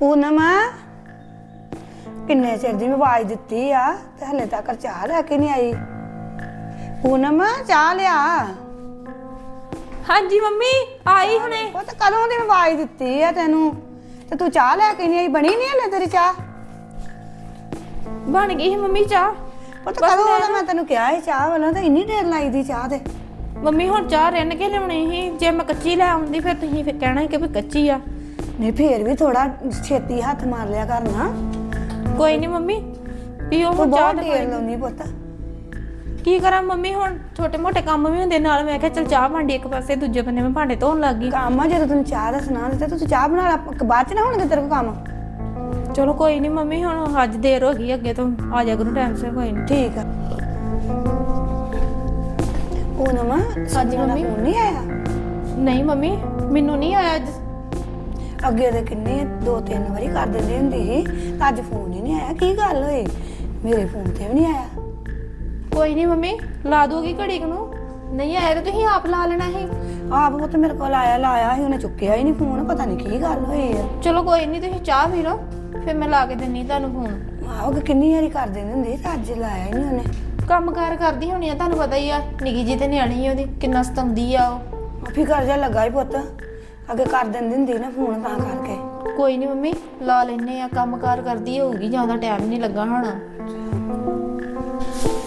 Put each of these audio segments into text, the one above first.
ਪੂਨਮ ਕਿੰਨੇ ਚਿਰ ਦੀ ਮੈਂ ਆਵਾਜ਼ ਦਿੱਤੀ ਆ ਤੇ ਹਲੇ ਤੱਕ ਚਾਹ ਲੈ ਕੇ ਨਹੀਂ ਆਈ। ਪੂਨਮ ਚਾਹ ਲਿਆ। ਹਾਂਜੀ ਮੰਮੀ ਆਈ ਹੁਣੇ। ਉਹ ਤਾਂ ਕਦੋਂ ਦੀ ਮੈਂ ਆਵਾਜ਼ ਦਿੱਤੀ ਆ ਤੈਨੂੰ? ਤੇ ਤੂੰ ਚਾਹ ਲੈ ਕੇ ਨਹੀਂ ਆਈ ਬਣੀ ਨਹੀਂ ਹਲੇ ਤੇਰੀ ਚਾਹ? ਬਣ ਗਈ ਸੀ ਮੰਮੀ ਚਾਹ। ਉਹ ਤਾਂ ਕਦੋਂ ਦਾ ਮੈਂ ਤੈਨੂੰ ਕਿਹਾ ਸੀ ਚਾਹ ਵਾਲਾ ਤਾਂ ਇੰਨੀ ਦੇਰ ਲਾਈ ਦੀ ਚਾਹ ਤੇ। ਮੰਮੀ ਹੁਣ ਚਾਹ ਰਿੰਨ ਕੇ ਲਿਆਉਣੀ ਸੀ। ਜੇ ਮੈਂ ਕੱਚੀ ਲੈ ਆਉਂਦੀ ਫਿਰ ਤੁਸੀਂ ਫਿਰ ਕਹਿਣਾ ਸੀ ਕਿ ਵੀ ਕੱਚੀ ਆ। ਨਹੀਂ ਫੇਰ ਵੀ ਥੋੜਾ ਛੇਤੀ ਹੱਥ ਮਾਰ ਲਿਆ ਕਰਨਾ ਕੋਈ ਨਹੀਂ ਮੰਮੀ ਪੀਓ ਤੂੰ ਹੁਣ ਚਾਹ ਬਹੁਤ ਤੇ ਲਾਉਣੀ ਪੁੱਤ। ਕੀ ਕਰਾਂ ਮੰਮੀ ਹੁਣ ਛੋਟੇ ਮੋਟੇ ਕੰਮ ਵੀ ਹੁੰਦੇ ਨਾਲ ਮੈਂ ਕਿਹਾ ਚਲ ਚਾਹ ਭਾਂਡੀ ਇੱਕ ਪਾਸੇ ਦੂਜੇ ਬੰਨੇ ਮੈਂ ਭਾਂਡੇ ਧੋਣ ਲੱਗ ਗਈ। ਕੰਮ ਆ ਜਦੋਂ ਤੈਨੂੰ ਚਾਹ ਦਾ ਸੁਣਾ ਦਿੱਤਾ ਤੂੰ ਚਾਹ ਬਣਾ ਲੈ ਬਾਅਦ ਚ ਨਾ ਹੋਣਗੇ ਤੇਰੇ ਕੋਲ ਕੰਮ। ਚਲੋ ਕੋਈ ਨਹੀਂ ਮੰਮੀ ਹੁਣ ਅੱਜ ਦੇਰ ਹੋ ਗਈ ਅੱਗੇ ਤੋਂ ਆ ਜਾ ਕਰੂੰ ਟਾਈਮ ਸਿਰ ਕੋਈ ਨਹੀਂ। ਠੀਕ ਆ। ਉਹ ਨਮਾ ਸਾਡੀ ਮੰਮੀ। ਨਹੀਂ ਆਇਆ? ਨਹੀਂ ਮੰਮੀ ਮੈਨੂੰ ਨਹੀਂ ਆਇਆ ਅੱਜ। ਅੱਗੇ ਦੇ ਕਿੰਨੇ ਦੋ ਤਿੰਨ ਵਾਰੀ ਕਰ ਦਿੰਦੀ ਹੁੰਦੀ ਸੀ ਤਾਂ ਅੱਜ ਫੋਨ ਹੀ ਨਹੀਂ ਆਇਆ ਕੀ ਗੱਲ ਹੋਈ? ਮੇਰੇ ਫੋਨ ਤੇ ਵੀ ਨਹੀਂ ਆਇਆ। ਕੋਈ ਨਹੀਂ ਮੰਮੀ ਲਾ ਦੋਗੀ ਘੜੀ ਕੁ ਨੂੰ। ਨਹੀਂ ਆਇਆ ਤਾਂ ਤੁਸੀਂ ਆਪ ਲਾ ਲੈਣਾ ਸੀ। ਆਪ ਉਹ ਤੇ ਮੇਰੇ ਕੋਲ ਆਇਆ ਲਾਇਆ ਸੀ ਉਹਨੇ ਚੁੱਕਿਆ ਹੀ ਨਹੀਂ ਫੋਨ ਪਤਾ ਨਹੀਂ ਕੀ ਗੱਲ ਹੋਈ ਆ। ਚਲੋ ਕੋਈ ਨਹੀਂ ਤੁਸੀਂ ਚਾਹ ਪੀ ਲਓ ਫਿਰ ਮੈਂ ਲਾ ਕੇ ਦਿੰਨੀ ਤੁਹਾਨੂੰ ਫੋਨ ਆਹੋ ਕਿ ਕਿੰਨੀ ਵਾਰੀ ਕਰ ਦਿੰਦੀ ਹੁੰਦੀ ਸੀ ਤਾਂ ਅੱਜ ਲਾਇਆ ਹੀ ਨਹੀਂ ਉਹਨੇ। ਕੰਮਕਾਰ ਕਰਦੀ ਹੋਣੀ ਆ ਤੁਹਾਨੂੰ ਪਤਾ ਹੀ ਆ ਨਿੱਕੀ ਜੀ ਤੇ ਨਿਆਣੀ ਆ ਉਹਦੀ ਕਿੰਨਾ ਸਤੰਦੀ ਆ ਉਹ। ਉਹ ਫਿਕਰ ਜਿਹਾ ਲੱਗਾ ਹੀ ਪੁੱਤ। ਅੱਗੇ ਕਰ ਦਿੰਦੀ ਹੁੰਦੀ ਨਾ ਫੋਨ ਤਾਂ ਕਰਕੇ। ਕੋਈ ਨਹੀਂ ਮੰਮੀ ਲਾ ਲੈਨੇ ਆ ਕੰਮਕਾਰ ਕਰਦੀ ਹੋਊਗੀ ਜ਼ਿਆਦਾ ਟਾਈਮ ਨਹੀਂ ਲੱਗਾ ਹੋਣਾ।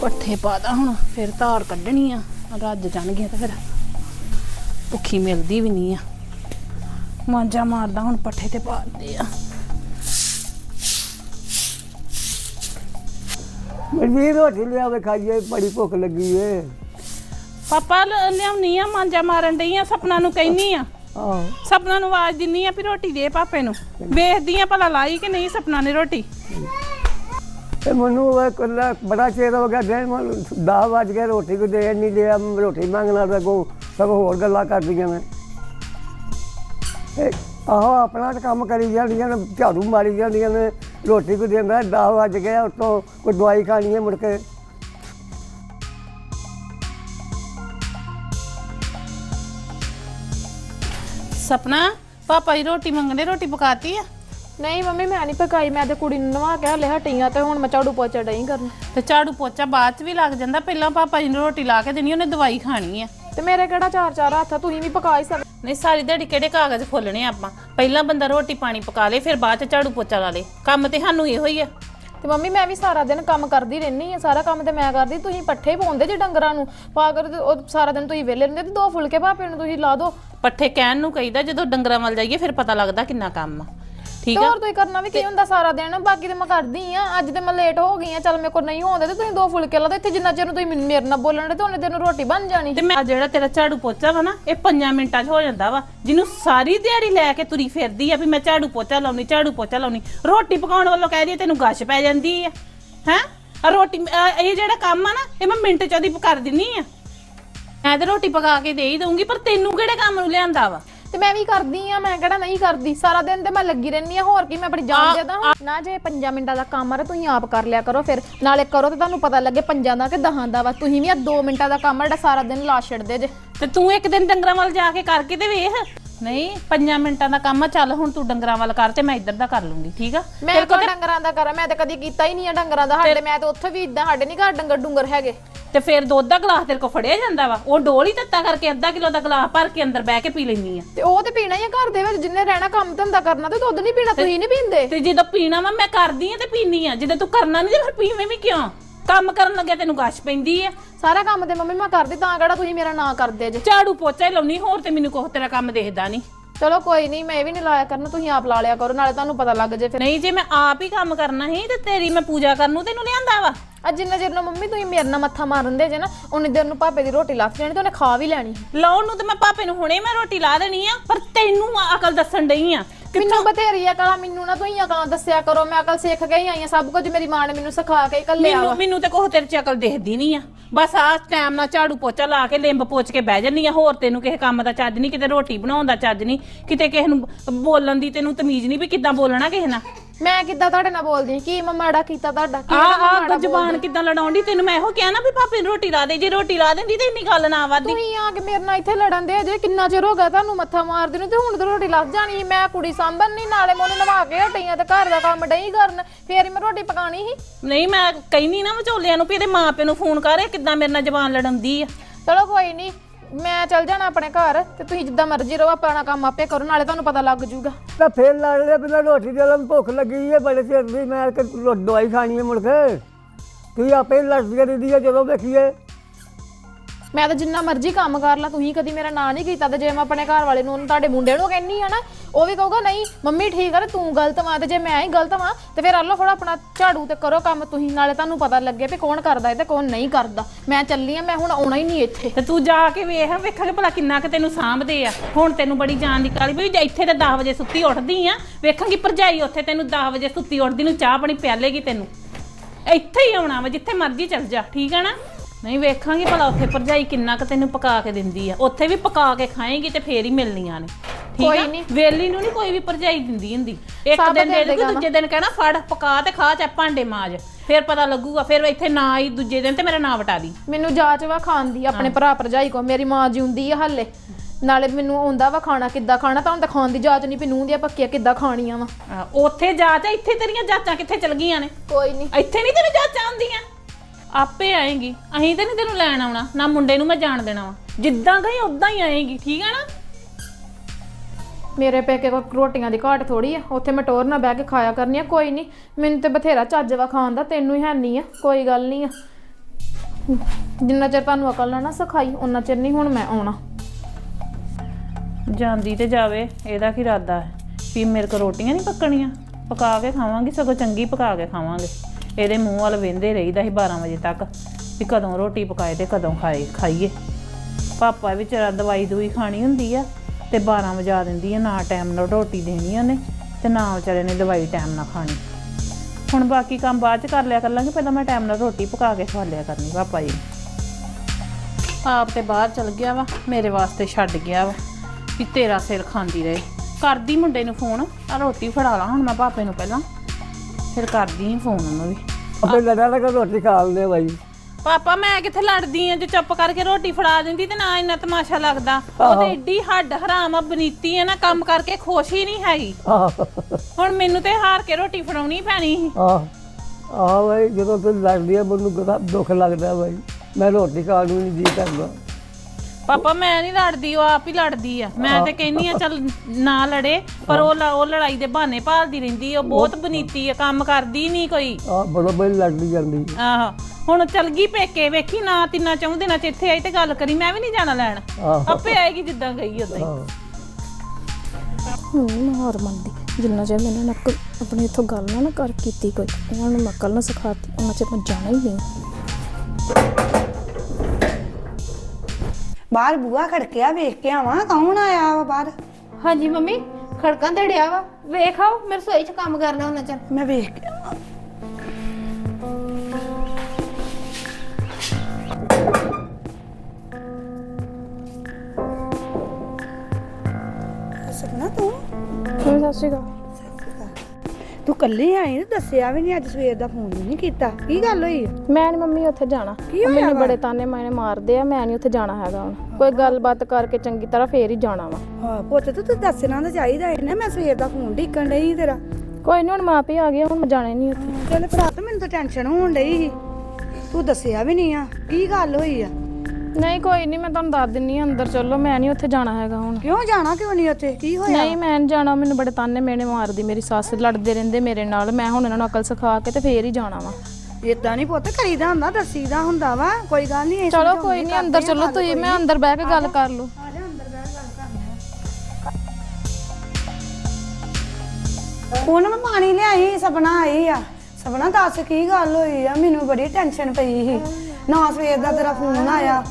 ਪੱਠੇ ਪਾਦਾ ਹੁਣ ਫਿਰ ਧਾਰ ਕੱਢਣੀ ਆ ਰੱਜ ਜਾਣਗੇ ਤਾਂ ਫਿਰ। ਭੁੱਖੀ ਮਿਲਦੀ ਵੀ ਨਹੀਂ ਆ। ਮਾਂਜਾ ਮਾਰਦਾ ਹੁਣ ਪੱਠੇ ਤੇ ਪਾਦੇ ਆ। ਮਨਵੀਰ ਰੋਟੀ ਲਿਆ ਕੇ ਖਾਈਏ ਬੜੀ ਭੁੱਖ ਲੱਗੀ ਏ। ਪਾਪਾ ਲ- ਲਿਆਉਣੀ ਆ ਮਾਂਜਾ ਮਾਰਨ ਡਈ ਆ ਸਪਨਾ ਨੂੰ ਕਹਿਨੀ ਆ। ਆਹ। ਸਪਨਾ ਨੂੰ ਆਵਾਜ਼ ਦਿੰਨੀ ਆ ਵੀ ਰੋਟੀ ਦੇ ਪਾਪੇ ਨੂੰ। ਵੇਖਦੀ ਆ ਭਲਾ ਲਾਈ ਕਿ ਨਹੀਂ ਸਪਨਾ ਨੇ ਰੋਟੀ। ਤੇ ਮੈਨੂੰ ਉਹ ਕੱਲਾ ਬੜਾ ਚਿਰ ਹੋ ਗਿਆ ਦੇ 10 ਵਜ ਗਏ ਰੋਟੀ ਕੋ ਦੇ ਨਹੀਂ ਲਿਆ ਰੋਟੀ ਮੰਗਣਾ ਤਾਂ ਕੋ ਸਭ ਹੋਰ ਗੱਲਾਂ ਕਰਦੀਆਂ ਨੇ। ਇਹ ਆਹੋ ਆਪਣਾ ਤਾਂ ਕੰਮ ਕਰੀ ਜਾਂਦੀਆਂ ਨੇ ਝਾੜੂ ਮਾਰੀ ਜਾਂਦੀਆਂ ਨੇ ਰੋਟੀ ਕੋ ਦੇਂਦਾ 10 ਵਜ ਗਏ ਉਤੋਂ ਕੋਈ ਦਵਾਈ ਖਾਣੀ ਹੈ ਮੁੜ ਕੇ। ਸਪਨਾ ਪਾਪਾ ਹੀ ਰੋਟੀ ਮੰਗਣੇ ਰੋਟੀ ਪਕਾਤੀ ਆ? ਨਹੀਂ ਮੰਮੀ ਮੈਂ ਨਹੀਂ ਪਕਾਈ ਮੈਂ ਤੇ ਕੁੜੀ ਨੂੰ ਨਵਾ ਕੇ ਹਲੇ ਹਟੀਆਂ ਤੇ ਹੁਣ ਮੈਂ ਝਾੜੂ ਪੋਚਾ ਡਈ ਕਰਨ। ਤੇ ਝਾੜੂ ਪੋਚਾ ਬਾਅਦ ਚ ਵੀ ਲੱਗ ਜਾਂਦਾ ਪਹਿਲਾਂ ਪਾਪਾ ਜੀ ਨੂੰ ਰੋਟੀ ਲਾ ਕੇ ਦੇਣੀ ਉਹਨੇ ਦਵਾਈ ਖਾਣੀ ਆ। ਤੇ ਮੇਰੇ ਕਿਹੜਾ ਚਾਰ ਚਾਰ ਹੱਥ ਆ ਤੁਸੀਂ ਵੀ ਪਕਾ ਹੀ ਸਕਦੇ। ਨਹੀਂ ਸਾਰੀ ਦਿਹਾੜੀ ਕਿਹੜੇ ਕਾਗਜ਼ ਫੁੱਲਣੇ ਆਪਾਂ? ਪਹਿਲਾਂ ਬੰਦਾ ਰੋਟੀ ਪਾਣੀ ਪਕਾ ਲੇ ਫਿਰ ਬਾਅਦ ਚ ਝਾੜੂ ਪੋਚਾ ਲਾ ਲੇ। ਕੰਮ ਤੇ ਸਾਨੂੰ ਇਹੋ ਹੀ ਆ। ਤੇ ਮੰਮੀ ਮੈਂ ਵੀ ਸਾਰਾ ਦਿਨ ਕੰਮ ਕਰਦੀ ਰਹਿੰਦੀ ਆ ਸਾਰਾ ਕੰਮ ਤੇ ਮੈਂ ਕਰਦੀ ਤੁਸੀਂ ਪੱਠੇ ਪਾਉਂਦੇ ਜੇ ਡੰਗਰਾਂ ਨੂੰ। ਪਾ ਕਰ ਉਹ ਸਾਰਾ ਦਿਨ ਤੁਸੀਂ ਵਿਹਲੇ ਰਹਿੰਦੇ ਤੇ ਦੋ ਫੁਲਕੇ ਭਾਪੇ ਨੂੰ ਤੁਸੀਂ ਲਾ ਦਿਓ ਪੱਠੇ ਕਹਿਣ ਨੂੰ ਕਹੀਦਾ ਜਦੋਂ ਡੰਗਰਾਂ ਵੱਲ ਜਾਈਏ ਫਿਰ ਪਤਾ ਲੱਗਦਾ ਕਿੰਨਾ ਕੰਮ ਆ। ਠੀਕ ਆ? ਹੋਰ ਤੁਸੀਂ ਕਰਨਾ ਵੀ ਕੀ ਹੁੰਦਾ ਸਾਰਾ ਦਿਨ? ਬਾਕੀ ਤੇ ਮੈਂ ਕਰਦੀ ਆ। ਅੱਜ ਤੇ ਮੈਂ ਲੇਟ ਹੋ ਗਈ ਆ। ਚੱਲ ਮੇਰੇ ਕੋਲ ਨਹੀਂ ਹੋਉਂਦੇ ਤੇ ਤੁਸੀਂ ਦੋ ਫੁਲਕੇ ਲਾ ਇੱਥੇ ਜਿੰਨਾ ਚਿਰ ਨੂੰ ਤੁਸੀਂ ਮੈਨੂੰ- ਮੇਰੇ ਨਾਲ ਬੋਲਣ ਦੇ ਤੇ ਉਹਨੇ ਤੈਨੂੰ ਰੋਟੀ ਬਣ ਜਾਣੀ ਤੇ ਮੈਂ ਆਹ ਜਿਹੜਾ ਤੇਰਾ ਝਾੜੂ ਪੋਚਾ ਵਾ ਨਾ ਇਹ 5 ਮਿੰਟਾਂ 'ਚ ਹੋ ਜਾਂਦਾ ਵਾ। ਜਿਹਨੂੰ ਸਾਰੀ ਦਿਹਾੜੀ ਲੈ ਕੇ ਤੁਰੀ ਫਿਰਦੀ ਆ ਵੀ ਮੈਂ ਝਾੜੂ ਪੋਚਾ ਲਾਉਣੀ ਝਾੜੂ ਪੋਚਾ ਲਾਉਣੀ। ਰੋਟੀ ਪਕਾਉਣ ਵੱਲੋਂ ਕਹਿ ਰਹੀ ਤੈਨੂੰ ਗਸ਼ ਪੈ ਜਾਂਦੀ ਆ। ਹੈ? ਆ ਰੋਟੀ ਆਹ ਇਹ ਜਿਹੜਾ ਕੰਮ ਆ ਨਾ ਇਹ ਮੈਂ ਮਿੰਟ 'ਚ ਉਹਦੀ ਕਰ ਦਿੰਨੀ ਆ। ਮੈਂ ਤੇ ਰੋਟੀ ਪਕਾ ਕੇ ਦੇ ਹੀ ਦਊਂਗੀ ਪਰ ਤੈਨੂੰ ਕਿਹੜੇ ਕੰਮ ਨੂੰ ਲਿਆਂਦਾ ਵਾ? ਤੇ ਮੈਂ ਵੀ ਕਰਦੀ ਆ ਮੈਂ ਕਿਹੜਾ ਨਹੀਂ ਕਰਦੀ ਸਾਰਾ ਦਿਨ ਤੇ ਮੈਂ ਲੱਗੀ ਰਹਿੰਦੀ ਆ ਹੋਰ ਕੀ ਮੈਂ ਆਪਣੀ ਜਾਨ ਦੇ ਦਾਂ। ਨਾ ਜੇ 5 ਮਿੰਟਾਂ ਦਾ ਕੰਮ ਆ ਤੇ ਤੁਸੀਂ ਆਪ ਕਰ ਲਿਆ ਕਰੋ ਫਿਰ ਨਾਲੇ ਕਰੋ ਤੇ ਤੁਹਾਨੂੰ ਪਤਾ ਲੱਗੇ ਪੰਜਾਂ ਦਾ ਕਿ ਦਹਾਂ ਦਾ ਵਾ। ਤੁਸੀਂ ਵੀ ਆ 2 ਮਿੰਟਾਂ ਦਾ ਕੰਮ ਆ ਜਿਹੜਾ ਸਾਰਾ ਦਿਨ ਲਾ ਛੱਡਦੇ ਜੇ। ਤੇ ਤੂੰ ਇੱਕ ਦਿਨ ਡੰਗਰਾਂ ਵੱਲ ਜਾ ਕੇ ਕਰਕੇ ਤੇ ਵੇਖ। ਨਹੀਂ 5 ਮਿੰਟਾਂ ਦਾ ਕੰਮ ਆ ਚੱਲ ਹੁਣ ਤੂੰ ਡੰਗਰਾਂ ਵੱਲ ਕਰ ਤੇ ਮੈਂ ਇੱਧਰ ਦਾ ਕਰ ਲੂੰਗੀ ਠੀਕ ਆ? ਮੈਂ ਕੋ ਡੰਗਰਾਂ ਦਾ ਕਰਾਂ? ਮੈਂ ਤਾਂ ਕਦੀ ਕੀਤਾ ਹੀ ਨਹੀਂ ਆ ਡੰਗਰਾਂ ਦਾ ਸਾਡੇ ਮੈਂ ਤਾਂ ਉੱਥੇ ਵੀ ਇਦਾਂ ਸਾਡੇ ਨਹੀਂ ਘਰ ਡੰਗਰ ਡੁੰਗਰ ਹੈਗੇ। ਤੇ ਫਿਰ ਦੁੱਧ ਦਾ ਗਲਾਸ ਤੇਰੇ ਕੋ ਫੜਿਆ ਜਾਂਦਾ ਵਾ? ਉਹ ਡੋਲ ਹੀ ਤੱਤਾ ਕਰਕੇ ਅੱਧਾ ਕਿਲੋ ਦਾ ਗਲਾਸ ਭਰ ਕੇ ਅੰਦਰ ਬਹਿ ਕੇ ਪੀ ਲੈਂਦੀ ਆ। ਤੇ ਉਹ ਤੇ ਪੀਣਾ ਹੀ ਆ ਘਰ ਦੇ ਵਿੱਚ ਜਿੰਨੇ ਰਹਿਣਾ ਕੰਮ ਧੰਦਾ ਕਰਨਾ ਤੇ ਦੁੱਧ ਨਹੀਂ ਪੀਣਾ ਤੁਸੀਂ ਨਹੀਂ ਪੀਂਦੇ। ਤੇ ਜਦੋਂ ਪੀਣਾ ਵਾ ਮੈਂ ਕਰਦੀ ਆ ਤੇ ਪੀਨੀ ਆ। ਜਦੋਂ ਤੂੰ ਕਰਨਾ ਨਹੀਂ ਤੇ ਫਿਰ ਪੀਵੇਂ ਵੀ ਕਿਉਂ? ਕੰਮ ਕਰਨ ਲੱਗਿਆ ਤੈਨੂੰ ਗਸ਼ ਪੈਂਦੀ ਆ। ਸਾਰਾ ਕੰਮ ਤੇ ਮੰਮੀ ਮੈਂ ਕਰਦੀ ਤਾਂ ਕਿਹੜਾ ਤੁਸੀਂ ਮੇਰਾ ਨਾਂ ਕਰਦੇ ਜੇ? ਝਾੜੂ ਪੋਚਾ ਹੀ ਲਾਉਣੀ ਹੋਰ ਤੇ ਮੈਨੂੰ ਕੋਹ ਤੇਰਾ ਕੰਮ ਦੇਖਦਾ ਨਹੀਂ। ਚਲੋ ਕੋਈ ਨਹੀਂ ਮੈਂ ਇਹ ਵੀ ਨਹੀਂ ਲਾਇਆ ਕਰਨਾ ਤੁਸੀਂ ਆਪ ਲਾ ਲਿਆ ਕਰੋ ਨਾਲੇ ਤੁਹਾਨੂੰ ਪਤਾ ਲੱਗ ਜੇ ਫਿਰ। ਨਹੀਂ ਜੇ ਮੈਂ ਆਪ ਹੀ ਕੰਮ ਕਰਨਾ ਸੀ ਤੇ ਤੇਰੀ ਮੈਂ ਪੂਜਾ ਕਰਨ ਨੂੰ ਤੈਨੂੰ ਲਿਆਂਦਾ ਵਾ। ਅੱਜ ਜਿੰਨਾ ਚਿਰ ਨੂੰ ਮੰਮੀ ਤੁਸੀਂ ਮੇਰੇ ਨਾਲ ਮੱਥਾ ਮਾਰਨ ਦੇ ਜੇ ਨਾ ਉਹਨੇ ਦਿਨ ਨੂੰ ਪਾਪੇ ਦੀ ਰੋਟੀ ਲੱਥ ਜਾਣੀ ਤੇ ਉਹਨੇ ਖਾ ਵੀ ਲੈਣੀ। ਲਾਉਣ ਨੂੰ ਤੇ ਮੈਂ ਪਾਪੇ ਨੂੰ ਹੁਣੇ ਮੈਂ ਰੋਟੀ ਲਾ ਦੇਣੀ ਆ ਪਰ ਤੈਨੂੰ ਅਕਲ ਦੱਸਣ ਡਈ ਆ। ਮੈਨੂੰ ਬਥੇਰੀ ਅਕਲ ਮੈਨੂੰ ਨਾ ਤੁਸੀਂ ਅਕਲਾਂ ਦੱਸਿਆ ਕਰੋ। ਮੈਂ ਅਕਲ ਸਿੱਖ ਗਈ ਆਈ ਆ ਸਭ ਕੁਝ ਮੇਰੀ ਮਾਂ ਨੇ ਮੈਨੂੰ ਸਿਖਾ ਕੇ ਕੱਲਿਆ ਮੈਨੂੰ ਮੈਨੂੰ ਤੇ ਕੋਹ ਤੇਰੇ ਚ ਅਕਲ ਦਿਖਦੀ ਨਹੀਂ ਆ। ਬਸ ਆ ਟਾਈਮ ਨਾਲ ਝਾੜੂ ਪੋਚਾ ਲਾ ਕੇ ਲਿੰਬ ਪੋਚ ਕੇ ਬਹਿ ਜੰਨੀ ਆ। ਹੋਰ ਤੈਨੂੰ ਕਿਸੇ ਕੰਮ ਦਾ ਚੱਜ ਨਹੀਂ ਕਿਤੇ ਰੋਟੀ ਬਣਾਉਣ ਦਾ ਚੱਜ ਨਹੀਂ ਕਿਤੇ ਕਿਸੇ ਨੂੰ ਬੋਲਣ ਦੀ ਤੈਨੂੰ ਤਮੀਜ਼ ਨਹੀਂ ਵੀ ਕਿੱਦਾਂ ਬੋਲਣਾ ਕਿਸੇ ਨਾਲ। ਮੈਂ ਕਿੱਦਾਂ ਤੁਹਾਡੇ ਨਾਲ ਬੋਲਦੀ? ਕੀ ਮੈਂ ਮਾੜਾ ਕੀਤਾ ਤੁਹਾਡਾ? ਕੀ ਆ ਮੈਂ ਮਾੜਾ ਆ ਜ਼ਬਾਨ ਕਿੱਦਾਂ ਲੜਾਉਂਦੀ ਤੈਨੂੰ ਮੈਂ ਇਹੋ ਕਿਹਾ ਨਾ ਵੀ ਭਾਪੇ ਨੂੰ ਰੋਟੀ ਲਾ ਦੇ। ਜੇ ਰੋਟੀ ਲਾ ਦਿੰਦੀ ਤੇ ਇੰਨੀ ਗੱਲ ਨਾ ਵੱਧਦੀ। ਤੁਸੀਂ ਆ ਕੇ ਮੇਰੇ ਨਾਲ ਇੱਥੇ ਲੜਨ ਦੇ ਜੇ ਕਿੰਨਾ ਚਿਰ ਹੋ ਗਿਆ ਤੁਹਾਨੂੰ ਮੱਥਾ ਮਾਰਦੇ ਨੂੰ ਤੇ ਹੁਣ ਤੇ ਰੋਟੀ ਲੱਗ ਜਾਣੀ ਸੀ। ਮੈਂ ਕੁੜੀ ਸਾਂਭਣ ਨਹੀਂ ਨਾਲੇ ਮੈਂ ਉਹਨੂੰ ਨਵਾ ਕੇ ਹਟੀਆਂ ਤੇ ਘਰ ਦਾ ਕੰਮ ਡਈ ਕਰਨ। ਫੇਰ ਹੀ ਮੈਂ ਰੋਟੀ ਪਕਾਣੀ ਸੀ। ਨਹੀਂ ਮੈਂ ਕਹਿੰਦੀ ਨਾ ਵਿਚੋਲਿਆਂ ਨੂੰ ਵੀ ਇਹਦੇ ਮਾਪੇ ਨੂੰ ਫੋਨ ਕਰ ਇਹ ਕਿੱਦਾਂ ਮੇਰੇ ਨਾਲ ਜ਼ਬਾਨ ਲੜਾਉਂਦੀ ਆ। ਚਲੋ ਕੋਈ ਨਹੀਂ ਮੈਂ ਚੱਲ ਜਾਣਾ ਆਪਣੇ ਘਰ ਤੇ ਤੁਸੀਂ ਜਿੱਦਾਂ ਮਰਜ਼ੀ ਰਹੋ ਆਪਣਾ ਕੰਮ ਆਪੇ ਕਰੋ, ਨਾਲੇ ਤੁਹਾਨੂੰ ਪਤਾ ਲੱਗ ਜੂਗਾ। ਤਾਂ ਫੇਰ ਲੜ ਲਿਆ ਪਹਿਲਾਂ ਰੋਟੀ ਦੇ ਲਮ ਭੁੱਖ ਲੱਗੀ ਹੈ, ਬੜੇ ਚਿਰ ਦੀ ਮੈਂ ਕਿ ਰੋ- ਦਵਾਈ ਖਾਣੀ ਹੈ ਮੁੜ ਕੇ। ਤੁਸੀਂ ਆਪੇ ਲੜਦੀਆਂ ਰਹਿੰਦੀ ਹੈ ਜਦੋਂ ਵੇਖੀਏ। ਮੈਂ ਤਾਂ ਜਿੰਨਾ ਮਰਜ਼ੀ ਕੰਮ ਕਰ ਲਾ ਤੁਸੀਂ ਕਦੀ ਮੇਰਾ ਨਾਂ ਨਹੀਂ ਕੀਤਾ ਤੇ ਜੇ ਮੈਂ ਆਪਣੇ ਘਰ ਵਾਲੇ ਨੂੰ ਤੁਹਾਡੇ ਮੁੰਡੇ ਨੂੰ ਕਹਿੰਨੀ ਆ ਨਾ, ਉਹ ਵੀ ਕਹੂਗਾ, ਨਹੀਂ, ਮੰਮੀ ਠੀਕ ਆ ਤੇ ਤੂੰ ਗਲਤ ਵਾਂ ਤੇ ਜੇ ਮੈਂ ਹੀ ਗਲਤ ਵਾਂ, ਤੇ ਫਿਰ ਆਲੋ ਥੋੜਾ ਆਪਣਾ ਝਾੜੂ ਤੇ ਕਰੋ ਕੰਮ ਤੁਸੀਂ, ਨਾਲੇ ਤੁਹਾਨੂੰ ਪਤਾ ਲੱਗੇ ਵੀ ਕੌਣ ਕਰਦਾ ਹੈ ਤੇ ਕੌਣ ਨਹੀਂ ਕਰਦਾ। ਮੈਂ ਚੱਲੀ ਆ, ਮੈਂ ਹੁਣ ਆਉਣਾ ਹੀ ਨਹੀਂ ਇੱਥੇ। ਤੇ ਤੂੰ ਜਾ ਕੇ ਵੇਖ ਵੇਖਾਂਗੇ ਭਲਾ ਕਿੰਨਾ ਕਿ ਤੈਨੂੰ ਸਾਂਭਦੇ ਆ। ਹੁਣ ਤੈਨੂੰ ਬੜੀ ਜਾਨ ਦੀ ਕਾਲੀ ਵੀ ਇੱਥੇ ਤਾਂ 10 ਵਜੇ ਸੁੱਤੀ ਉੱਠਦੀ ਆ ਵੇਖਾਂਗੀ ਭਰਜਾਈ ਉੱਥੇ ਤੈਨੂੰ 10 ਵਜੇ ਸੁੱਤੀ ਉੱਠਦੀ ਨੂੰ ਚਾਹ ਪਾਣੀ ਪਿਆਲੇਗੀ ਤੈਨੂੰ। ਇੱਥੇ ਹੀ ਆਉਣਾ ਵਾ, ਜਿੱਥੇ ਮਰਜ਼ੀ ਚੱਲ ਜਾ, ਠੀਕ ਆ ਨਾ? ਨਹੀਂ ਵੇਖਾਂਗੀ ਭਲਾ ਉੱਥੇ ਭਰਜਾਈ ਕਿੰਨਾ ਕੁ ਤੈਨੂੰ ਪਕਾ ਕੇ ਦਿੰਦੀ ਆ। ਉੱਥੇ ਵੀ ਪਕਾ ਕੇ ਖਾਏਗੀ ਤੇ ਫੇਰ ਹੀ ਮਿਲਣੀਆਂ ਨੇ। ਠੀਕ ਆ? ਨੀ। ਵੇਲੀ ਨੂੰ ਨਹੀਂ ਕੋਈ ਵੀ ਭਰਜਾਈ ਦਿੰਦੀ ਹੁੰਦੀ। ਇੱਕ ਸਭ ਦਿਨ ਦੇ ਦੇ ਦੂਗੀ ਦੇਗਾ ਦੂਜੇ ਦਿਨ ਕਹਿਣਾ ਫੜ ਪਕਾ ਤੇ ਖਾ ਚਾ ਭਾਂਡੇ ਮਾਜ। ਫੇਰ ਪਤਾ ਲੱਗੂਗਾ ਫੇਰ ਇੱਥੇ ਨਾ ਆਈ ਦੂਜੇ ਦਿਨ ਤੇ ਮੇਰਾ ਨਾਂ ਵਟਾ ਦੀ। ਮੈਨੂੰ ਜਾਚ ਵਾ ਖਾਣ ਦੀ ਆਪਣੇ ਭਰਾ ਭਰਜਾਈ ਕੋ ਮੇਰੀ ਮਾਂ ਜਿਉਂਦੀ ਆ ਹਾਲੇ। ਨਾਲੇ ਮੈਨੂੰ ਆਉਂਦਾ ਵਾ ਖਾਣਾ ਕਿੱਦਾਂ ਖਾਣਾ ਤੁਹਾਨੂੰ ਤਾਂ ਖਾਣ ਦੀ ਜਾਚ ਨਹੀਂ ਪਈ ਨੂੰਹ ਦੀਆਂ ਪੱਕੀਆਂ ਕਿੱਦਾਂ ਖਾਣੀਆਂ ਵਾ। ਉੱਥੇ ਜਾ ਜਾ ਇੱਥੇ ਤੇਰੀਆਂ ਜਾਚਾਂ ਕਿੱਥੇ ਚਲ ਗਈਆਂ ਨੇ? ਕੋਈ ਨਹੀਂ ਇੱਥੇ ਨਹੀਂ ਤੇਰੀ ਜਾਚਾਂ ਆਉਂਦੀਆਂ? ਆਪੇ ਆਏਗੀ। ਅਹੀਂ ਤੇ ਨਹੀਂ ਤੈਨੂੰ ਲੈਣ ਆਉਣਾ ਨਾ ਮੁੰਡੇ ਨੂੰ ਮੈਂ ਜਾਣ ਦੇਣਾ ਵਾ। ਜਿੱਦਾਂ ਗਈ ਉਦਾਂ ਹੀ ਆਏਗੀ ਠੀਕ ਆ ਨਾ? ਮੇਰੇ ਪੇਕੇ ਕੋ ਰੋਟੀਆਂ ਦੀ ਘਾਟ ਥੋੜੀ ਆ ਉੱਥੇ ਮੈਂ ਟੋਰ ਨਾਲ ਬਹਿ ਕੇ ਖਾਇਆ ਕਰਨੀ ਆ ਕੋਈ ਨਹੀਂ ਮੈਨੂੰ ਤੇ ਬਥੇਰਾ ਚੱਜ ਵਾ ਖਾਣ ਦਾ ਤੈਨੂੰ ਹੀ ਹੈ ਨਹੀਂ ਆ ਕੋਈ ਗੱਲ ਨਹੀਂ ਆ। ਜਿੰਨਾ ਚਿਰ ਤੁਹਾਨੂੰ ਅਕਲ ਨਾ ਨਾ ਸਿਖਾਈ ਉਹਨਾਂ ਚਿਰ ਨਹੀਂ ਹੁਣ ਮੈਂ ਆਉਣਾ। ਜਾਂਦੀ ਤੇ ਜਾਵੇ ਇਹਦਾ ਕੀ ਇਰਾਦਾ ਹੈ? ਵੀ ਮੇਰੇ ਕੋ ਰੋਟੀਆਂ ਨਹੀਂ ਪੱਕਣੀਆਂ? ਪਕਾ ਕੇ ਖਾਵਾਂਗੀ ਸਗੋਂ ਚੰਗੀ ਪਕਾ ਕੇ ਖਾਵਾਂਗੇ। ਇਹਦੇ ਮੂੰਹ ਵੱਲ ਵੇਂਦੇ ਰਹੀਦਾ ਸੀ 12 ਵਜੇ ਤੱਕ ਵੀ ਕਦੋਂ ਰੋਟੀ ਪਕਾਏ ਤੇ ਕਦੋਂ ਖਾਏ, ਖਾਈਏ। ਪਾਪਾ ਵਿਚਾਰਾ ਦਵਾਈ ਦੂਈ ਖਾਣੀ ਹੁੰਦੀ ਆ ਤੇ 12 ਵਜਾ ਦਿੰਦੀ ਆ, ਨਾ ਟਾਈਮ ਨਾਲ ਰੋਟੀ ਦੇਣੀ ਉਹਨੇ ਤੇ ਨਾ ਵਿਚਾਰੇ ਨੇ ਦਵਾਈ ਟਾਈਮ ਨਾਲ ਖਾਣੀ। ਹੁਣ ਬਾਕੀ ਕੰਮ ਬਾਅਦ ਚ ਕਰ ਲਿਆ ਕਰ ਲਾਂਗੇ ਪਹਿਲਾਂ ਮੈਂ ਟਾਈਮ ਨਾਲ ਰੋਟੀ ਪਕਾ ਕੇ ਖਵਾ ਲਿਆ ਕਰਨੀ ਪਾਪਾ ਜੀ। ਨੂੰ। ਆਪ ਤੇ ਬਾਹਰ ਚਲ ਗਿਆ ਵਾ, ਮੇਰੇ ਵਾਸਤੇ ਛੱਡ ਗਿਆ ਵਾ ਵੀ ਤੇਰਾ ਸਿਰ ਖਾਂਦੀ ਰਹੇ। ਕਰਦੀ ਮੁੰਡੇ ਨੂੰ ਫੋਨ ਆ ਰੋਟੀ ਫੜਾ ਲਾ ਹੁਣ ਮੈਂ ਪਾਪੇ ਨੂੰ ਪਹਿਲਾਂ। ਫਿਰ ਕਰਦੀ ਆਂ ਫੋਨ ਉਹਨੂੰ ਵੀ। ਆਪੇ ਲੜਿਆ ਲੱਗਾ ਰੋਟੀ ਖਾ ਲੈਂਦੇ ਬਾਈ। ਪਾਪਾ ਮੈਂ ਕਿੱਥੇ ਲੜਦੀ ਆ? ਜੇ ਚੁੱਪ ਕਰਕੇ ਰੋਟੀ ਫੜਾ ਦਿੰਦੀ ਤੇ ਨਾ ਇੰਨਾ ਤਮਾਸ਼ਾ ਲੱਗਦਾ। ਉਹ ਤੇ ਏਡੀ ਹੱਡ ਹਰਾਮ ਆ ਬਨੀਤੀ ਆ ਨਾ ਕੰਮ ਕਰਕੇ ਖੁਸ਼ ਹੀ ਨਹੀਂ ਹੈਗੀ। ਹੁਣ ਮੈਨੂੰ ਤੇ ਹਾਰ ਕੇ ਰੋਟੀ ਫੜਾਉਣੀ ਪੈਣੀ ਸੀ। ਆਹ ਆਹ ਬਾਈ ਜਦੋਂ ਤੂੰ ਲੜਦੀ ਆ ਮੈਨੂੰ ਦੁੱਖ ਲੱਗਦਾ ਬਾਈ। ਮੈਂ ਰੋਟੀ ਖਾਣ ਨੂੰ ਨਹੀਂ ਜੀ ਕਰਦਾ। ਪਾਪਾ ਮੈਂ ਨਹੀਂ ਲੜਦੀ ਉਹ ਆਪ ਹੀ ਲੜਦੀ ਆ। ਮੈਂ ਤੇ ਕਹਿੰਨੀ ਆ ਚੱਲ ਨਾ ਲੜੇ ਪਰ ਉਹ ਲ- ਉਹ ਲੜਾਈ ਦੇ ਬਹਾਨੇ ਭਾਲਦੀ ਰਹਿੰਦੀ ਆ। ਉਹ ਬਹੁਤ ਬਨੀਤੀ ਆ ਕੰਮ ਕਰਦੀ ਨਹੀਂ ਕੋਈ। ਬੜਾ ਬੜੀ ਲੜਦੀ ਜਾਂਦੀ। ਆਹੋ ਹੁਣ ਚਲ ਗਈ ਪੇਕੇ ਵੇਖੀ ਨਾ ਤਿੰਨਾਂ ਚੌਂ ਦਿਨਾਂ ਚ ਇੱਥੇ ਆਈ ਤੇ ਗੱਲ ਕਰੀ ਮੈਂ ਵੀ ਨਹੀਂ ਜਾਣਾ ਲੈਣ। ਆਹ। ਆਪੇ ਆਏਗੀ ਜਿੱਦਾਂ ਗਈ ਉਦਾਂ ਹੀ। ਨਹੀਂ ਮੈਂ ਹਾਰ ਮੰਨਦੀ ਜਿੰਨਾ ਚਿਰ ਮੈਨੂੰ ਨਾ ਕੋਈ ਆਪਣੀ ਇੱਥੋਂ ਗੱਲ ਨਾ ਨਾ ਕਰ ਕੀਤੀ ਕੋਈ ਇਹਨਾਂ ਨੂੰ ਮੈਂ ਕੱਲ ਨਾ ਸਿਖਾਤੀ ਉਹਨਾਂ ਚਿਰ ਮੈਂ ਜਾਣਾ ਹੀ ਨਹੀਂ। ਬਾਹਰ ਬੂਆ ਖੜਕਿਆ ਵੇਖ ਕੇ ਆਵਾਂ ਕੌਣ ਆਇਆ ਵਾ ਬਾਹਰ? ਹਾਂਜੀ ਮੰਮੀ ਖੜਕਾਂ ਤੇ ਡਿਆ ਵਾ। ਵੇਖ ਆਓ ਮੇਰੇ ਰਸੋਈ 'ਚ ਕੰਮ ਕਰਨਾ ਉਹਨਾਂ ਚ ਮੈਂ ਵੇਖ ਕੇ ਆਵਾਂ। ਸਪਨਾ ਤੂੰ ਸਤਿ ਸ਼੍ਰੀ ਅਕਾਲ। ਤੂੰ ਕੱਲੀ ਆਈ ਤੇ ਦੱਸਿਆ ਵੀ ਨਹੀਂ ਅੱਜ ਸਵੇਰ ਦਾ ਫੋਨ ਵੀ ਨਹੀਂ ਕੀਤਾ। ਕੀ ਗੱਲ ਹੋਈ? ਆ? ਮੈਂ ਨਹੀਂ ਮੰਮੀ ਉੱਥੇ ਜਾਣਾ। ਕੀ ਹੋਇਆ ਮੈਨੂੰ ਵਾ? ਬੜੇ ਤਾਨੇ ਮਾਨੇ ਮਾਰਦੇ ਆ ਮੈਂ ਨਹੀਂ ਉੱਥੇ ਜਾਣਾ ਹੈਗਾ ਹੁਣ। ਕੋਈ ਗੱਲਬਾਤ ਕਰਕੇ ਚੰਗੀ ਤਰ੍ਹਾਂ ਫੇਰ ਹੀ ਜਾਣਾ ਵਾ। ਹਾਂ ਪੁੱਤ ਤੂੰ ਤੂੰ ਦੱਸਣਾ ਤਾਂ ਚਾਹੀਦਾ ਹੈ ਨਾ ਮੈਂ ਸਵੇਰ ਦਾ ਫੋਨ ਢੀਕਣ ਡਈ ਸੀ ਤੇਰਾ। ਕੋਈ ਨਹੀਂ ਹੁਣ ਮਾਪੇ ਆ ਗਏ ਹੁਣ ਮੈਂ ਜਾਣਾ ਹੀ ਨਹੀਂ ਉੱਥੇ। ਚੱਲ ਭਰਾ ਤੇ ਮੈਨੂੰ ਤਾਂ ਟੈਨਸ਼ਨ ਹੋਣ ਡਈ ਸੀ। ਤੂੰ ਦੱਸਿਆ ਵੀ ਨਹੀਂ ਆ ਕੀ ਗੱਲ ਹੋਈ ਆ? ਨਹੀਂ ਕੋਈ ਨਹੀਂ ਮੈਂ ਤੁਹਾਨੂੰ ਦੱਸ ਦਿੰਨੀ ਆ ਅੰਦਰ ਚੱਲੋ ਮੈਂ ਨਹੀਂ ਉੱਥੇ ਜਾਣਾ ਹੈਗਾ ਹੁਣ। ਕਿਉਂ ਜਾਣਾ ਕਿਉਂ ਨਹੀਂ ਉੱਥੇ? ਕੀ ਹੋਇਆ? ਨਹੀਂ ਮੈਂ ਨਹੀਂ ਜਾਣਾ ਮੈਨੂੰ ਬੜੇ ਤਾਨੇ ਮੇਨੇ ਮਾਰਦੀ ਮੇਰੀ ਸੱਸ ਲੜਦੇ ਰਹਿੰਦੇ ਮੇਰੇ ਨਾਲ ਮੈਂ ਹੁਣ ਇਹਨਾਂ ਨੂੰ ਅਕਲ ਸਿਖਾ ਕੇ ਤੇ ਫੇਰ ਹੀ ਜਾਣਾ ਵਾ। ਇਦਾਂ ਨਹੀਂ ਪੁੱਤ ਕਰੀਦਾ ਹੁੰਦਾ ਦੱਸੀਦਾ ਹੁੰਦਾ ਵਾ ਕੋਈ ਗੱਲ ਨਹੀਂ ਚਲੋ ਕੋਈ ਨਹੀਂ ਅੰਦਰ ਚੱਲੋ ਤੁਸੀਂ ਮੈਂ ਅੰਦਰ ਬਹਿ ਕੇ ਗੱਲ ਕਰ ਲਓ ਉਹਨਾਂ ਮੈਂ ਪਾਣੀ ਲਿਆਈ ਸਪਨਾ ਆਈ ਆ। ਸਪਨਾ ਦੱਸ ਕੀ ਗੱਲ ਹੋਈ ਆ ਮੈਨੂੰ ਬੜੀ ਟੈਨਸ਼ਨ ਪਈ ਸੀ। ਨਾ ਸਵੇਰ ਦਾ ਤੇਰਾ ਫੋਨ ਆਇਆ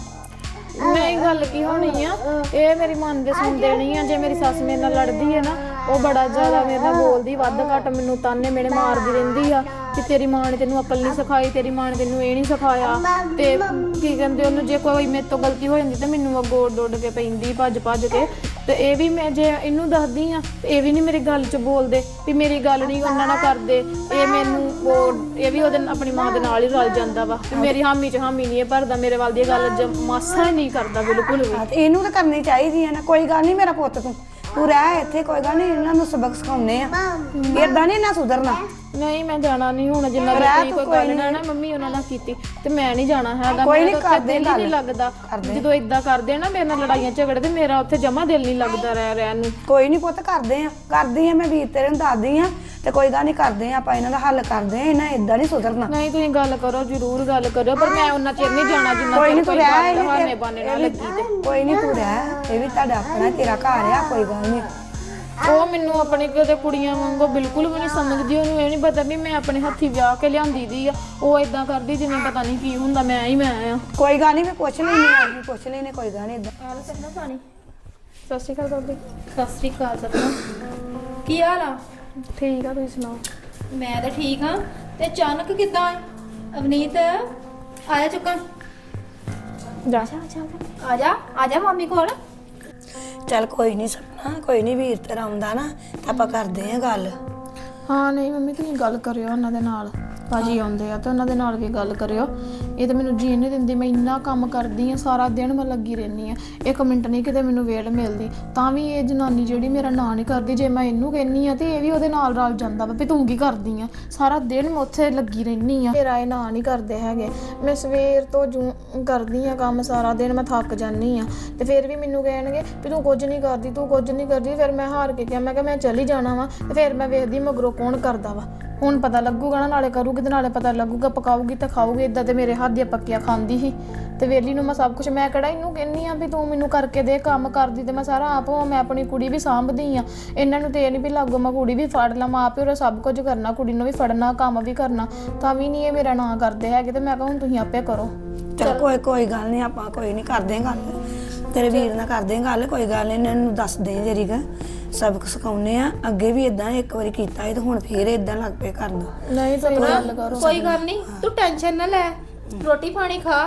ਨਹੀਂ ਗੱਲ ਕੀ ਹੋਣੀ ਆ? ਇਹ ਮੇਰੀ ਮਨ ਦੇ ਸੁਣਦੇ ਨਹੀਂ ਆ, ਜੇ ਮੇਰੀ ਸੱਸ ਮੇਰੇ ਨਾਲ ਲੜਦੀ ਹੈ ਨਾ, ਉਹ ਬੜਾ ਜ਼ਿਆਦਾ ਮੇਰੇ ਨਾਲ ਬੋਲਦੀ, ਵੱਧ ਘੱਟ ਮੈਨੂੰ ਤਾਨੇ ਮੇਰੇ ਮਾਰਦੀ ਰਹਿੰਦੀ ਆ। ਕਿ ਤੇਰੀ ਮਾਂ ਨੇ ਤੈਨੂੰ ਅਕਲ ਨਹੀਂ ਸਿਖਾਈ ਤੇਰੀ ਮਾਂ ਨੇ ਤੈਨੂੰ ਇਹ ਨਹੀਂ ਸਿਖਾਇਆ। ਤੇ ਕੀ ਕਹਿੰਦੇ ਉਹਨੂੰ ਜੇ ਕੋਈ ਮੇਰੇ ਤੋਂ ਗਲਤੀ ਹੋ ਜਾਂਦੀ ਤੇ ਮੈਨੂੰ ਅੱਗੋਂ ਉੱਡ ਕੇ ਪੈਂਦੀ ਭੱਜ ਭੱਜ ਕੇ। ਤੇ ਇਹ ਵੀ ਮੈਂ ਜੇ ਇਹਨੂੰ ਦੱਸਦੀ ਆ ਤੇ ਇਹ ਵੀ ਨਹੀਂ ਮੇਰੀ ਗੱਲ 'ਚ ਬੋਲਦੇ ਵੀ ਮੇਰੀ ਗੱਲ ਨਹੀਂ ਉਹਨਾਂ ਨਾਲ ਕਰਦੇ। ਇਹ ਮੈਨੂੰ ਉਹ ਇਹ ਵੀ ਉਹਦੇ ਆਪਣੀ ਮਾਂ ਦੇ ਨਾਲ ਹੀ ਰਲ ਜਾਂਦਾ ਵਾ। ਵੀ ਮੇਰੀ ਹਾਮੀ 'ਚ ਹਾਮੀ ਨਹੀਂ ਇਹ ਭਰਦਾ ਮੇਰੇ ਵੱਲ ਦੀ ਇਹ ਗੱਲ ਮਾਸਾ ਹੀ ਨਹੀਂ ਕਰਦਾ ਬਿਲਕੁਲ ਵੀ। ਹਾਂ, ਤੇ ਇਹਨੂੰ ਤਾਂ ਕਰਨੀ ਚਾਹੀਦੀ ਹੈ ਨਾ ਕੋਈ ਗੱਲ ਨਹੀਂ ਮੇਰਾ ਪੁੱਤ ਤੂੰ। ਤੂੰ ਰਹਿ ਇੱਥੇ ਕੋਈ ਗੱਲ ਨਹੀਂ ਇਹਨਾਂ ਨੂੰ ਸਬਕ ਸਿਖਾਉਣੇ ਆ। ਇਦਾਂ ਨਹੀਂ ਨਾ ਸੁਧਰਨਾ। ਨਹੀਂ ਮੈਂ ਜਾਣਾ ਨਹੀਂ ਹੁਣ ਜਿੰਨਾ ਵੀ ਰਹਿ ਤੁਸੀਂ ਤੂੰ ਕੋਈ ਕੋਈ ਗੱਲ ਨਾ ਨਾ ਮੰਮੀ ਉਹਨਾਂ ਨਾਲ ਕੀਤੀ ਤੇ ਮੈਂ ਨਹੀਂ ਜਾਣਾ ਹੈਗਾ ਕੋਈ ਨੀ, ਗੱਲ। ਨਹੀਂ ਲੱਗਦਾ। ਜਦੋਂ ਇਦਾਂ ਕਰਦੇ ਆ ਨਾ ਮੇਰੇ ਨਾਲ ਲੜਾਈਆਂ ਝਗੜੇ ਤੇ ਮੇਰਾ ਉੱਥੇ ਜਮਾ ਦਿਲ ਨਹੀਂ ਲੱਗਦਾ ਰਹਿ ਰਹਿਣ ਨੂੰ। ਕੋਈ ਨਹੀਂ ਪੁੱਤ ਕਰਦੇ ਆ। ਕਰਦੀ ਆ ਮੈਂ ਵੀਰ ਤੇਰੇ ਨੂੰ ਦੱਸਦੀ ਆ ਤੇ ਕੋਈ ਗੱਲ ਨਹੀਂ ਕਰਦੇ ਆ ਆਪਾਂ ਇਹਨਾਂ ਦਾ ਹੱਲ ਕਰਦੇ ਆ ਇਹਨਾਂ ਇਦਾਂ ਨਹੀਂ ਸੁਧਰਨਾ। ਨਹੀਂ ਤੁਸੀਂ ਗੱਲ ਕਰੋ ਜ਼ਰੂਰ ਗੱਲ ਕਰੋ ਪਰ ਮੈਂ ਉਹਨਾਂ ਚਿਰ ਨਹੀਂ ਜਾਣਾ ਜਿੰਨਾ ਕੋਈ ਨਹੀਂ ਤੂੰ ਰਹਿ ਇਹ ਵੀ ਬਾਨੇ ਤੇਰੇ- ਨਾਲ ਇਹ ਲੱਗੀ ਵੀ- ਤੇ। ਕੋਈ ਨਹੀਂ ਤੂੰ ਰਹਿ ਇਹ ਵੀ ਤੁਹਾਡਾ ਆਪਣਾ ਤੇਰਾ ਘਰ ਆ ਕੋਈ ਗੱਲ ਨਹੀਂ। ਉਹ ਮੈਨੂੰ ਆਪਣੀ ਕਿਤੇ ਕੁੜੀਆਂ ਵਾਂਗੂ ਬਿਲਕੁਲ ਵੀ ਨਹੀਂ ਸਮਝਦੀ ਉਹਨੂੰ ਇਹ ਨਹੀਂ ਪਤਾ ਵੀ ਮੈਂ ਆਪਣੇ ਹੱਥੀ ਵਿਆਹ ਕੇ ਲਿਆਂਦੀ ਦੀ ਆ। ਉਹ ਇਦਾਂ ਕਰਦੀ ਜਿਵੇਂ ਪਤਾ ਨਹੀਂ ਕੀ ਹੁੰਦਾ ਮੈਂ ਹੀ ਮੈਂ ਆ। ਕੋਈ ਗੱਲ ਨਹੀਂ ਮੈਂ ਪੁੱਛ ਲੈਣੀ ਆ ਜੀ ਪੁੱਛ ਲੈਣੇ ਕੋਈ ਗੱਲ ਨਹੀਂ ਇਦਾਂ ਆਲ ਸੰਨਾ ਪਾਣੀ। ਸਤਿ ਸ਼੍ਰੀ ਅਕਾਲ ਦਾਦੀ ਸਤਿ ਸ੍ਰੀ ਅਕਾਲ ਸਤਨਾ ਕੀ ਹਾਲ ਆ? ਠੀਕ ਆ ਤੁਸੀਂ ਸੁਣਾਓ? ਮੈਂ ਤਾਂ ਠੀਕ ਹਾਂ। ਤੇ ਅਚਾਨਕ ਕਿੱਦਾਂ ਅਵਨੀਤ ਆਇਆ ਚੁੱਕਾ? ਜਾ। ਆ ਜਾ ਆ ਜਾ ਮਾਮੀ ਕੋਲ। ਚੱਲ ਕੋਈ ਨਹੀਂ ਸੁਣਨਾ, ਕੋਈ ਨਹੀਂ ਵੀਰ ਤੇਰਾ ਆਉਂਦਾ ਨਾ, ਤਾਂ ਆਪਾਂ ਕਰਦੇ ਆ ਗੱਲ। ਹਾਂ, ਨਹੀਂ ਮੰਮੀ, ਤੁਸੀਂ ਗੱਲ ਕਰਿਓ ਉਹਨਾਂ ਦੇ ਨਾਲ। ਭਾਜੀ ਆਉਂਦੇ ਆ ਤੇ ਉਹਨਾਂ ਦੇ ਨਾਲ ਵੀ ਗੱਲ ਕਰਿਓ। ਇਹ ਤਾਂ ਮੈਨੂੰ ਜੀਣ ਨਹੀਂ ਦਿੰਦੀ, ਮੈਂ ਇੰਨਾ ਕੰਮ ਕਰਦੀ ਆ, ਸਾਰਾ ਦਿਨ ਮੈਂ ਲੱਗੀ ਰਹਿੰਦੀ ਆ। ਇੱਕ ਮਿੰਟ ਨਹੀਂ ਕਿਤੇ ਮੈਨੂੰ ਵੇਲ ਮਿਲਦੀ। ਤਾਂ ਵੀ ਇਹ ਜਨਾਨੀ ਜਿਹੜੀ ਮੇਰਾ ਨਾਂ ਨਹੀਂ ਕਰਦੀ, ਜੇ ਮੈਂ ਇਹਨੂੰ ਕਹਿੰਨੀ ਆ ਤੇ ਇਹ ਵੀ ਉਹਦੇ ਨਾਲ ਰਲ ਜਾਂਦਾ ਵਾ ਵੀ ਤੂੰ ਕੀ ਕਰਦੀ ਆ। ਸਾਰਾ ਦਿਨ ਮੈਂ ਉੱਥੇ ਲੱਗੀ ਰਹਿੰਦੀ ਆ। ਮੇਰਾ ਇਹ ਨਾਂ ਨਹੀਂ ਕਰਦੇ ਹੈਗੇ। ਮੈਂ ਸਵੇਰ ਤੋਂ ਜੂ ਕਰਦੀ ਆ ਕੰਮ ਸਾਰਾ ਦਿਨ, ਮੈਂ ਥੱਕ ਜਾਂਦੀ ਆ। ਤੇ ਫਿਰ ਵੀ ਮੈਨੂੰ ਕਹਿਣਗੇ ਵੀ ਤੂੰ ਕੁਝ ਨਹੀਂ ਕਰਦੀ, ਤੂੰ ਕੁਝ ਨਹੀਂ ਕਰਦੀ। ਫਿਰ ਮੈਂ ਹਾਰ ਕੇ ਕਿਹਾ, ਮੈਂ ਕਿਹਾ ਮੈਂ ਚਲੀ ਜਾਣਾ ਵਾ। ਤੇ ਫਿਰ ਮੈਂ ਵੇਖਦੀ ਮਗਰੋਂ ਕੌਣ ਕਰਦਾ ਵਾ। ਹੁਣ ਪਤਾ ਲੱਗੂਗਾ ਨਾ, ਨਾਲੇ ਕਰੂਗੀ ਤੇ ਨਾਲੇ ਪਤਾ ਲੱਗੂਗਾ, ਪਕਾਊਗੀ ਤੇ ਖਾਊਗੀ ਇਦਾਂ ਤੇ ਮੇਰੇ ਹੱਥ ਦੀਆਂ ਪੱਕੀਆਂ ਖਾਂਦੀ ਸੀ। ਤੇ ਵੇਲੀ ਨੂੰ ਮੈਂ ਸਭ ਕੁਝ ਮੈਂ ਕਿਹੜਾ ਇਹਨੂੰ ਕਹਿੰਨੀ ਆ ਵੀ ਤੂੰ ਮੈਨੂੰ ਕਰਕੇ ਦੇ ਕੰਮ ਕਰਦੀ ਤੇ ਮੈਂ ਸਾਰਾ ਆਪ ਹੋਵਾਂ ਮੈਂ ਆਪਣੀ ਕੁੜੀ ਵੀ ਸਾਂਭਦੀ ਆ। ਇਹਨਾਂ ਨੂੰ ਤੇ ਇਹ ਨਹੀਂ ਵੀ ਲਾਗੋ ਮੈਂ ਕੁੜੀ ਵੀ ਫੜ ਲਾਂ, ਮਾਂ ਪਿਓ ਸਭ ਕੁਝ ਕਰਨਾ, ਕੁੜੀ ਨੂੰ ਵੀ ਫੜਨਾ, ਕੰਮ ਵੀ ਕਰਨਾ, ਤਾਂ ਵੀ ਨਹੀਂ ਇਹ ਮੇਰਾ ਨਾਂ ਕਰਦੇ ਹੈਗੇ ਤੇ ਮੈਂ ਕਿਹਾ ਹੁਣ ਤੁਸੀਂ ਆਪੇ ਕਰੋ। ਚੱਲ ਕੋਈ ਕੋਈ ਗੱਲ ਨਹੀਂ ਆਪਾਂ ਕੋਈ ਨਹੀਂ ਕਰਦੇ ਗੱਲ। ਤੇਰੇ ਵੀਰ ਨਾਲ ਕਰਦੇ ਗੱਲ ਕੋਈ ਗੱਲ ਨਹੀਂ ਇਹਨਾਂ ਨੂੰ ਦੱਸ ਦੇ ਜਰੀ ਕ। ਸਬਕ ਸਿਖਾਉਨੇ ਆ ਅੱਗੇ ਵੀ ਇਦਾਂ ਇੱਕ ਵਾਰੀ ਕੀਤਾ ਸੀ ਤੇ ਹੁਣ ਫੇਰ ਇਦਾਂ ਲੱਗ ਪਏ ਕਰਨ ਨਹੀਂ ਤਾਂ ਗੱਲ ਕਰੋ ਕੋਈ ਗੱਲ ਨਹੀਂ ਤੂੰ ਟੈਨਸ਼ਨ ਨਾ ਲੈ। ਰੋਟੀ ਪਾਣੀ ਖਾ।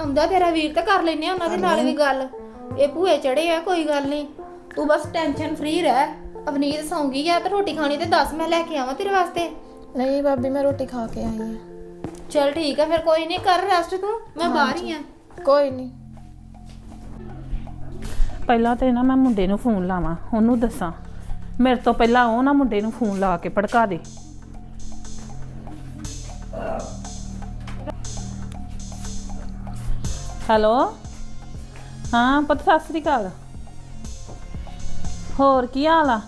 ਆਉਂਦਾ ਤੇਰਾ ਵੀਰ ਤੇ ਕਰ ਲੈਨੇ ਆ ਉਹਨਾਂ ਦੇ ਨਾਲ ਵੀ ਗੱਲ। ਇਹ ਭੂਏ ਚੜੇ ਆ ਕੋਈ ਗੱਲ ਨਹੀਂ। ਤੂੰ ਬਸ ਟੈਨਸ਼ਨ ਫ੍ਰੀ ਰਹਿ। ਅਵਨੀਤ ਸੌਂਗੀ ਆ ਤੇ ਰੋਟੀ ਖਾਣੀ ਤੇ ਦੱਸ ਮੈਂ ਲੈ ਕੇ ਆਵਾਂ ਤੇਰੇ ਵਾਸਤੇ। ਨਹੀਂ ਭਾਬੀ ਮੈਂ ਰੋਟੀ ਖਾ ਕੇ ਆਈ ਆ ਚਲ ਠੀਕ ਆ ਫਿਰ ਕੋਈ ਨਹੀਂ ਕਰ ਰੈਸਟ ਤੂੰ। ਮੈਂ ਬਾਹਰ ਹੀ ਆ। ਕੋਈ ਨਹੀਂ। ਪਹਿਲਾਂ ਤੇ ਨਾ ਮੈਂ ਮੁੰਡੇ ਨੂੰ ਫੋਨ ਲਾਵਾਂ, ਉਹਨੂੰ ਦੱਸਾਂ। ਮੇਰੇ ਤੋਂ ਪਹਿਲਾਂ ਉਹ ਨਾ ਮੁੰਡੇ ਨੂੰ ਫੋਨ ਲਾ ਕੇ ਭੜਕਾ ਦੇ। ਹੈਲੋ? ਹਾਂ, ਪੁੱਤ, ਸਤਿ ਸ੍ਰੀ ਅਕਾਲ। ਹੋਰ ਕੀ ਹਾਲ ਆ?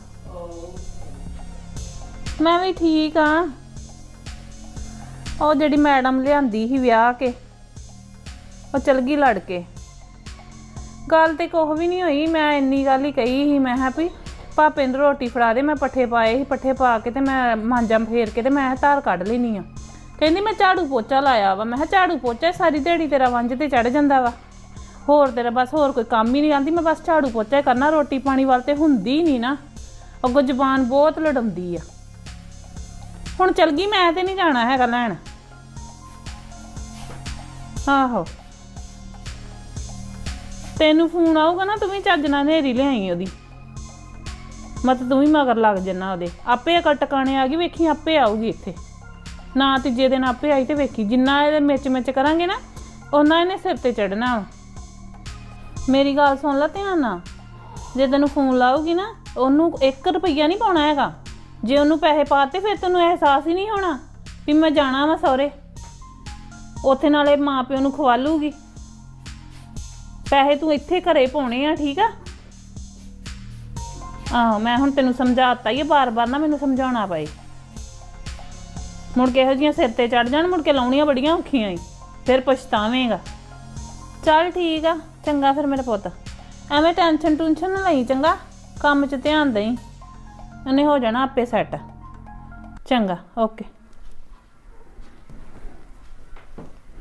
ਮੈਂ ਵੀ ਠੀਕ ਆ। ਉਹ ਜਿਹੜੀ ਮੈਡਮ ਲਿਆਂਦੀ ਸੀ ਵਿਆਹ ਕੇ, ਉਹ ਚਲ ਗਈ ਲੜ ਕੇ ਗੱਲ ਤੇ ਕੁਛ ਵੀ ਨਹੀਂ ਹੋਈ, ਮੈਂ ਇੰਨੀ ਗੱਲ ਹੀ ਕਹੀ ਸੀ, ਮੈਂ ਕਿਹਾ ਵੀ ਭਾਪੇ ਨੂੰ ਰੋਟੀ ਫੜਾ ਦੇ, ਮੈਂ ਪੱਠੇ ਪਾਏ ਸੀ, ਪੱਠੇ ਪਾ ਕੇ ਤੇ ਮੈਂ ਮਾਂਜਾਂ ਫੇਰ ਕੇ ਤੇ ਮੈਂ ਧਾਰ ਕੱਢ ਲੈਣੀ ਆ ਕਹਿੰਦੀ ਮੈਂ ਝਾੜੂ ਪੋਚਾ ਲਾਇਆ ਵਾ, ਮੈਂ ਕਿਹਾ ਝਾੜੂ ਪੋਚਾ ਸਾਰੀ ਦਿਹਾੜੀ ਤੇਰਾ ਵੰਜ ਤੇ ਚੜ ਜਾਂਦਾ ਵਾ। ਹੋਰ ਤੇਰਾ ਬਸ ਹੋਰ ਕੋਈ ਕੰਮ ਹੀ ਨਹੀਂ ਆਂਦੀ ਮੈਂ ਬਸ ਝਾੜੂ ਪੋਚਾ ਹੀ ਕਰਨਾ, ਰੋਟੀ ਪਾਣੀ ਵੱਲ ਤੇ ਹੁੰਦੀ ਨਹੀਂ ਨਾ। ਅੱਗੋਂ ਜ਼ਬਾਨ ਬਹੁਤ ਲੜਾਉਂਦੀ ਆ। ਹੁਣ ਚਲ ਗਈ, ਮੈਂ ਤੇ ਨਹੀਂ ਜਾਣਾ ਹੈਗਾ ਲੈਣ। ਆਹੋ। ਤੈਨੂੰ ਫੋਨ ਆਊਗਾ ਨਾ, ਤੂੰ ਵੀ ਚੱਜ ਨਾਲ ਨੇਰੀ ਲਿਆਈ ਉਹਦੀ। ਮਤ ਤੂੰ ਵੀ ਮਗਰ ਲੱਗ ਜੰਨਾ ਉਹਦੇ। ਆਪੇ ਅਕਲ ਟਿਕਾਣੇ ਆ ਗਈ, ਵੇਖੀ ਆਪੇ ਆਊਗੀ ਇੱਥੇ। ਨਾ ਤੀਜੇ ਦਿਨ ਆਪੇ ਆਈ ਤੇ ਵੇਖੀ। ਜਿੰਨਾ ਇਹਦੇ ਮਿਚ ਮਿਚ ਕਰਾਂਗੇ ਨਾ ਉਹਨਾਂ ਇਹਨੇ ਸਿਰ ਤੇ ਚੜਨਾ ਮੇਰੀ ਗੱਲ ਸੁਣ ਲੈ ਧਿਆਨ ਨਾਲ। ਜੇ ਤੈਨੂੰ ਫੋਨ ਲਾਊਗੀ ਨਾ, ਉਹਨੂੰ 1 ਰੁਪਈਆ ਨਹੀਂ ਪਾਉਣਾ ਹੈਗਾ। ਜੇ ਉਹਨੂੰ ਪੈਸੇ ਪਾਤੇ, ਫਿਰ ਤੈਨੂੰ ਅਹਿਸਾਸ ਹੀ ਨਹੀਂ ਹੋਣਾ ਵੀ ਮੈਂ ਜਾਣਾ ਵਾ ਸਹੁਰੇ। ਉੱਥੇ ਨਾਲੇ ਮਾਂ ਪਿਓ ਨੂੰ ਖਵਾਲੂਗੀ। ਪੈਸੇ ਤੂੰ ਇੱਥੇ ਘਰੇ ਪਾਉਣੇ ਆ, ਠੀਕ ਆ? ਆਹੋ, ਮੈਂ ਹੁਣ ਤੈਨੂੰ ਸਮਝਾਤਾ ਹੀ ਬਾਰ-ਬਾਰ ਨਾ ਮੈਨੂੰ ਸਮਝਾਉਣਾ ਪਏ। ਮੁੜ ਕੇ ਇਹੋ ਜਿਹੀਆਂ ਸਿਰ ਤੇ ਚੜ ਜਾਣ, ਮੁੜ ਕੇ ਲਾਉਣੀਆਂ ਬੜੀਆਂ ਔਖੀਆਂ ਈ। ਫਿਰ ਪਛਤਾਵੇਂਗਾ। ਚੱਲ ਠੀਕ ਆ, ਚੰਗਾ ਫਿਰ ਮੇਰਾ ਪੁੱਤ। ਐਵੇਂ ਟੈਨਸ਼ਨ ਟੁਨਸ਼ਨ ਨਾ ਲਈ, ਚੰਗਾ? ਕੰਮ 'ਚ ਧਿਆਨ ਦੇਈ। ਉਹਨੇ ਹੋ ਜਾਣਾ ਆਪੇ ਸੈੱਟ ਚੰਗਾ ਓਕੇ